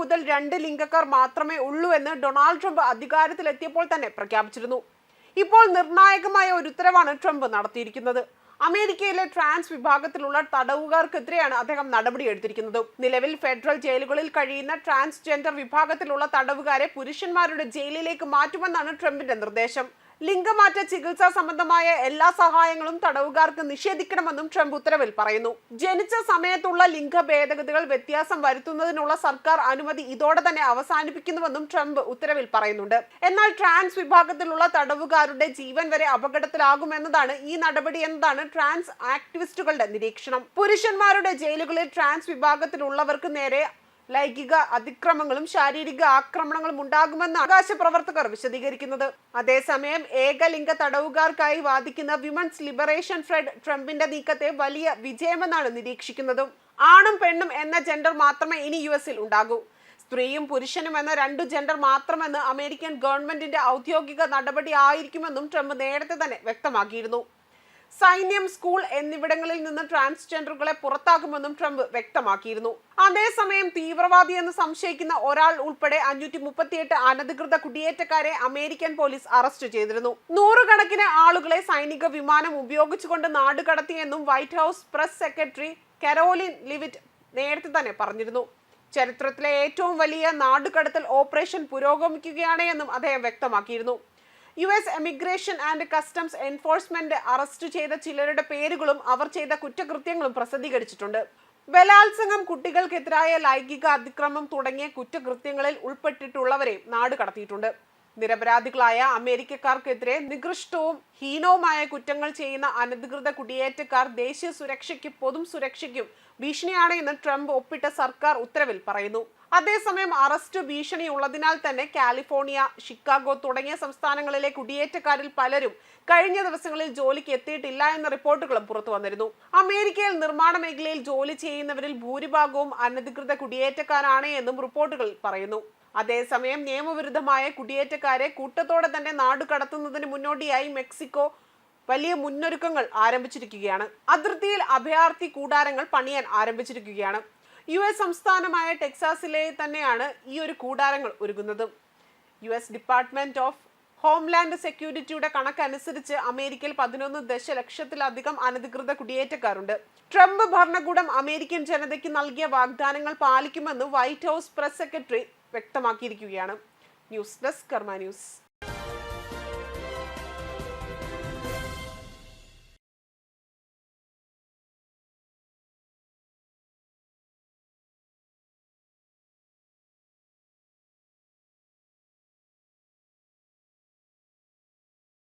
മുതൽ രണ്ട് ലിംഗക്കാർ മാത്രമേ ഉള്ളൂ എന്ന് ഡൊണാൾഡ് ട്രംപ് അധികാരത്തിലെത്തിയപ്പോൾ തന്നെ പ്രഖ്യാപിച്ചിരുന്നു. ഇപ്പോൾ നിർണായകമായ ഒരു ഉത്തരവാണ് ട്രംപ് നടത്തിയിരിക്കുന്നത്. അമേരിക്കയിലെ ട്രാൻസ് വിഭാഗത്തിലുള്ള തടവുകാർക്കെതിരെയാണ് അദ്ദേഹം നടപടി എടുത്തിരിക്കുന്നത്. നിലവിൽ ഫെഡറൽ ജയിലുകളിൽ കഴിയുന്ന ട്രാൻസ്ജെൻഡർ വിഭാഗത്തിലുള്ള തടവുകാരെ പുരുഷന്മാരുടെ ജയിലിലേക്ക് മാറ്റുമെന്നാണ് ട്രംപിന്റെ നിർദ്ദേശം. ലിംഗമാറ്റ ചികിത്സാ സംബന്ധമായ എല്ലാ സഹായങ്ങളും തടവുകാർക്ക് നിഷേധിക്കണമെന്നും ട്രംപ് ഉത്തരവിൽ പറയുന്നു. ജനിച്ച സമയത്തുള്ള ലിംഗ ഭേദഗതികൾ വ്യത്യാസം വരുത്തുന്നതിനുള്ള സർക്കാർ അനുമതി ഇതോടെ തന്നെ അവസാനിപ്പിക്കുന്നുവെന്നും ട്രംപ് ഉത്തരവിൽ പറയുന്നുണ്ട്. എന്നാൽ ട്രാൻസ് വിഭാഗത്തിലുള്ള തടവുകാരുടെ ജീവൻ വരെ അപകടത്തിലാകുമെന്നതാണ് ഈ നടപടി എന്നതാണ് ട്രാൻസ് ആക്ടിവിസ്റ്റുകളുടെ നിരീക്ഷണം. പുരുഷന്മാരുടെ ജയിലുകളിൽ ട്രാൻസ് വിഭാഗത്തിലുള്ളവർക്ക് നേരെ ലൈംഗിക അതിക്രമങ്ങളും ശാരീരിക ആക്രമണങ്ങളും ഉണ്ടാകുമെന്ന് ആകാശ പ്രവർത്തകർ വിശദീകരിക്കുന്നത്. അതേസമയം ഏകലിംഗ തടവുകാർക്കായി വാദിക്കുന്ന വിമൻസ് ലിബറേഷൻ ഫ്രണ്ട് ട്രംപിന്റെ നീക്കത്തെ വലിയ വിജയമെന്നാണ് നിരീക്ഷിക്കുന്നതും. ആണും പെണ്ണും എന്ന ജെൻഡർ മാത്രമേ ഇനി യു എസിൽ ഉണ്ടാകൂ. സ്ത്രീയും പുരുഷനും എന്ന രണ്ടു ജെൻഡർ മാത്രമെന്ന് അമേരിക്കൻ ഗവൺമെന്റിന്റെ ഔദ്യോഗിക നടപടി ആയിരിക്കുമെന്നും ട്രംപ് നേരത്തെ തന്നെ വ്യക്തമാക്കിയിരുന്നു. സൈന്യം സ്കൂൾ എന്നിവിടങ്ങളിൽ നിന്ന് ട്രാൻസ്ജെൻഡറുകളെ പുറത്താക്കുമെന്നും ട്രംപ് വ്യക്തമാക്കിയിരുന്നു. അതേസമയം തീവ്രവാദി എന്ന് സംശയിക്കുന്ന ഒരാൾ ഉൾപ്പെടെ അഞ്ഞൂറ്റി മുപ്പത്തിയെട്ട് അനധികൃത കുടിയേറ്റക്കാരെ അമേരിക്കൻ പോലീസ് അറസ്റ്റ് ചെയ്തിരുന്നു. നൂറുകണക്കിന് ആളുകളെ സൈനിക വിമാനം ഉപയോഗിച്ചുകൊണ്ട് നാട് കടത്തിയെന്നും White House press secretary Karoline Leavitt നേരത്തെ തന്നെ പറഞ്ഞിരുന്നു. ചരിത്രത്തിലെ ഏറ്റവും വലിയ നാടുകടത്തൽ ഓപ്പറേഷൻ പുരോഗമിക്കുകയാണ് എന്നും അദ്ദേഹം വ്യക്തമാക്കിയിരുന്നു. U S Immigration and Customs Enforcement arrest ചെയ്ത ചിലരുടെ പേരുകളും അവർ ചെയ്ത കുറ്റകൃത്യങ്ങളും പ്രസിദ്ധീകരിച്ചിട്ടുണ്ട്. ബലാത്സംഗം കുട്ടികൾക്കെതിരായ ലൈംഗിക അതിക്രമം തുടങ്ങിയ കുറ്റകൃത്യങ്ങളിൽ ഉൾപ്പെട്ടിട്ടുള്ളവരെ നാട് കടത്തിയിട്ടുണ്ട്. നിരപരാധികളായ അമേരിക്കക്കാർക്കെതിരെ നികൃഷ്ടവും ഹീനവുമായ കുറ്റങ്ങൾ ചെയ്യുന്ന അനധികൃത കുടിയേറ്റക്കാർ ദേശീയ സുരക്ഷയ്ക്കും പൊതു സുരക്ഷയ്ക്കും ഭീഷണിയാണ് എന്ന് ട്രംപ് ഒപ്പിട്ട സർക്കാർ ഉത്തരവിൽ പറയുന്നു. അതേസമയം അറസ്റ്റ് ഭീഷണി ഉള്ളതിനാൽ തന്നെ കാലിഫോർണിയ ഷിക്കാഗോ തുടങ്ങിയ സംസ്ഥാനങ്ങളിലെ കുടിയേറ്റക്കാരിൽ പലരും കഴിഞ്ഞ ദിവസങ്ങളിൽ ജോലിക്ക് എത്തിയിട്ടില്ല എന്ന റിപ്പോർട്ടുകളും പുറത്തു വന്നിരുന്നു. അമേരിക്കയിൽ നിർമ്മാണ മേഖലയിൽ ജോലി ചെയ്യുന്നവരിൽ ഭൂരിഭാഗവും അനധികൃത കുടിയേറ്റക്കാരാണ് എന്നും റിപ്പോർട്ടുകൾ പറയുന്നു. അതേസമയം നിയമവിരുദ്ധമായ കുടിയേറ്റക്കാരെ കൂട്ടത്തോടെ തന്നെ നാട് കടത്തുന്നതിന് മുന്നോടിയായി മെക്സിക്കോ വലിയ മുന്നൊരുക്കങ്ങൾ ആരംഭിച്ചിരിക്കുകയാണ്. അതിർത്തിയിൽ അഭയാർത്ഥി കൂടാരങ്ങൾ പണിയാൻ ആരംഭിച്ചിരിക്കുകയാണ്. യു എസ് സംസ്ഥാനമായ ടെക്സാസിലെ തന്നെയാണ് ഈ ഒരു കൂടാരങ്ങൾ ഒരുങ്ങുന്നത്. U S Department of Homeland സെക്യൂരിറ്റിയുടെ കണക്കനുസരിച്ച് അമേരിക്കയിൽ പതിനൊന്ന് ദശലക്ഷത്തിലധികം അനധികൃത കുടിയേറ്റക്കാരുണ്ട്. ട്രംപ് ഭരണകൂടം അമേരിക്കൻ ജനതയ്ക്ക് നൽകിയ വാഗ്ദാനങ്ങൾ പാലിക്കുമെന്ന് White House press secretary വ്യക്തമാക്കിയിരിക്കുകയാണ്. News desk Karma news.